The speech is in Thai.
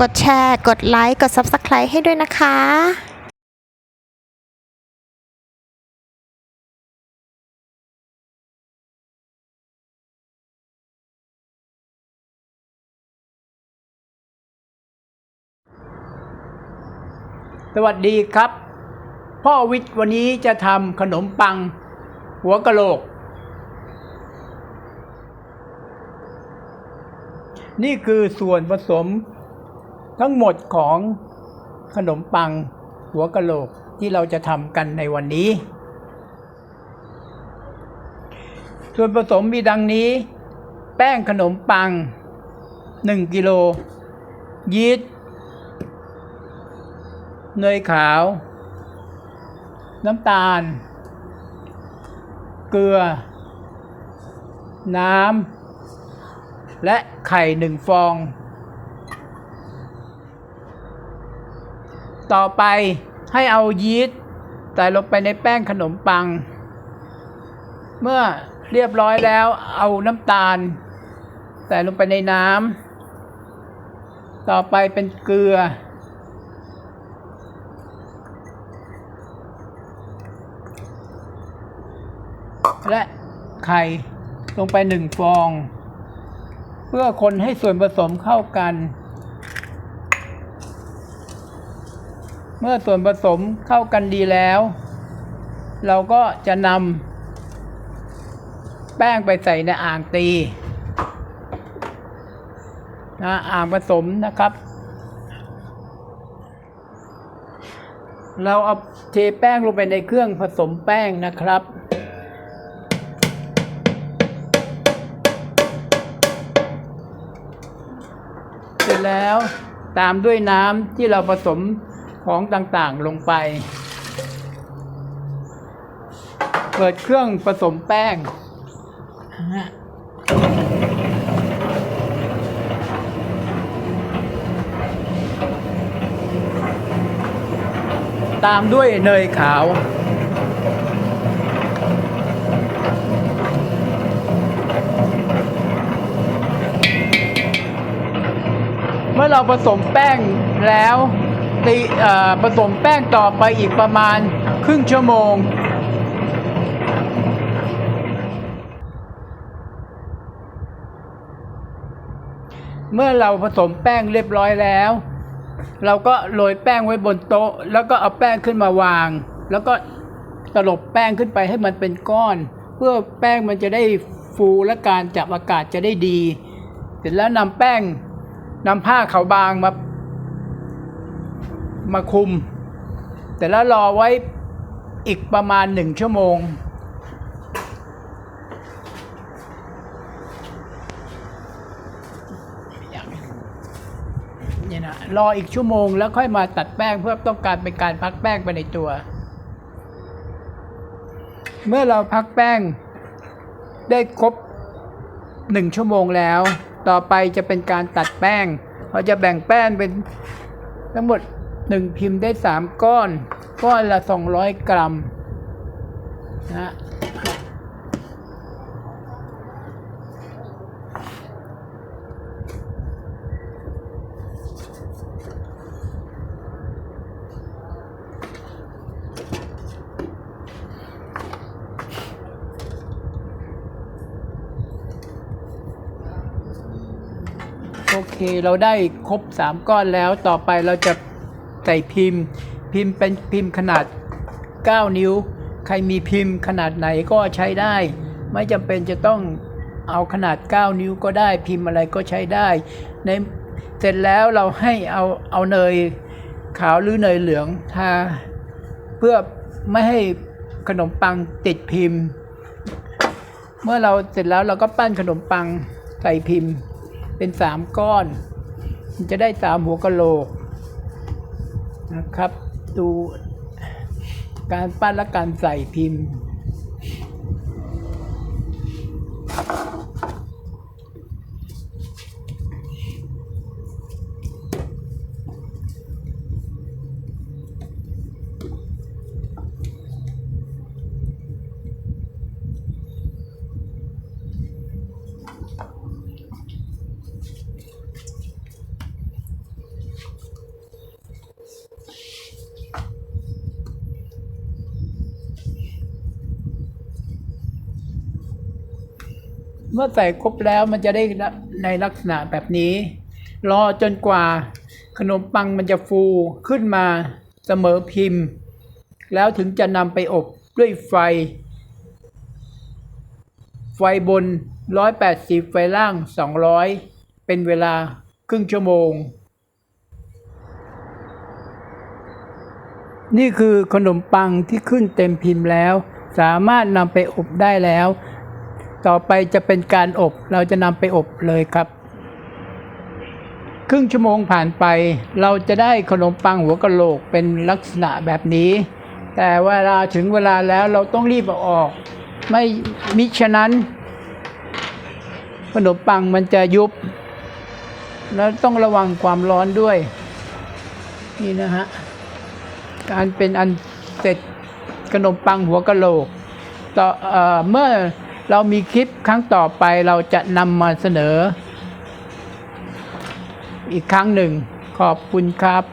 กดแชร์ กดไลค์ กด Subscribe ให้ด้วยนะคะสวัสดีครับ พ่อวิทย์วันนี้จะทำขนมปัง หัวกะโหลก นี่คือส่วนผสม ทั้งหมดของขนมปังหัวกะโหลกที่เราจะทำกันในวันนี้ ส่วนผสมมีดังนี้ แป้งขนมปัง 1 กิโล ยีสต์เนยขาว น้ำตาล เกลือ น้ำ และไข่หนึ่งฟอง ต่อไปให้เอายีสต์ใส่ลงไปในแป้งขนมปัง เมื่อเรียบร้อยแล้วเอาน้ำตาล ใส่ลงไปในน้ำต่อไปเป็นเกลือ และไข่ลงไปหนึ่งฟอง เพื่อคนให้ส่วนผสมเข้ากัน เมื่อส่วนผสมเข้ากันดีแล้ว เราก็จะนำแป้งไปใส่ในอ่างตีนะอ่างผสมนะครับ เราเอาเทแป้งลงไปในเครื่องผสมแป้งนะครับเสร็จแล้วตามด้วยน้ำที่เราผสม ของต่างๆลงไป เปิดเครื่องผสมแป้งนะตามด้วยเนยขาวเมื่อเราผสมแป้งแล้ว ตีผสมแป้งต่อไปอีกประมาณครึ่งชั่วโมง เมื่อเราผสมแป้งเรียบร้อยแล้ว เราก็โรยแป้งไว้บนโต๊ะ แล้วก็เอาแป้งขึ้นมาวาง แล้วก็ตลบแป้งขึ้นไปให้มันเป็นก้อน เพื่อแป้งมันจะได้ฟูและการจับอากาศจะได้ดี เสร็จแล้วนำแป้งนำผ้าขาวบางมา มาคุม แต่แล้วรอไว้อีกประมาณหนึ่งชั่วโมง เนี่ยนะรออีกชั่วโมงแล้วค่อยมาตัดแป้งเพื่อต้องการเป็นการพักแป้งไปในตัว เมื่อเราพักแป้งได้ครบหนึ่งชั่วโมงแล้ว ต่อไปจะเป็นการตัดแป้ง เราจะแบ่งแป้งเป็นทั้งหมด หนึ่งพิมพ์ได้สามก้อน ก้อนละสองร้อยกรัมนะโอเค เราได้ครบสามก้อนแล้ว ต่อไปเราจะ ส่พิมพ์ พิมพ์เป็นพิมพ์ขนาด 9 นิ้ว ใครมีพิมพ์ขนาดไหนก็ใช้ได้ ไม่จำเป็นจะต้องเอาขนาด 9 นิ้วก็ได้พิมพ์อะไรก็ใช้ได้ในเสร็จแล้วเราให้เอาเอาเนยขาวหรือเนยเหลืองทาเพื่อไม่ให้ขนมปังติดพิมพ์ เมื่อเราเสร็จแล้วเราก็ปั้นขนมปังใส่พิมพ์ เป็นสามก้อนมันจะได้สามหัวกะโหลก นะครับ ดูการปั้นและการใส่พิมพ์ เมื่อใส่ครบแล้วมันจะได้ในลักษณะแบบนี้ รอจนกว่าขนมปังมันจะฟูขึ้นมาเสมอพิมพ์ แล้วถึงจะนำไปอบด้วยไฟ ไฟบน 180 ไฟล่าง 200 เป็นเวลาครึ่งชั่วโมง นี่คือขนมปังที่ขึ้นเต็มพิมพ์แล้ว สามารถนำไปอบได้แล้ว ต่อไปจะเป็นการอบ เราจะนำไปอบเลยครับ ครึ่งชั่วโมงผ่านไป เราจะได้ขนมปังหัวกะโหลกเป็นลักษณะแบบนี้ แต่เวลาถึงเวลาแล้วเราต้องรีบเอาออก ไม่มิฉะนั้น ขนมปังมันจะยุบ แล้วต้องระวังความร้อนด้วย นี่นะฮะ การเป็นอันเสร็จขนมปังหัวกะโหลกต่อเอ่อเมื่อ เรามีคลิปครั้งต่อไปเราจะนำมาเสนอ อีกครั้งหนึ่งขอบคุณครับ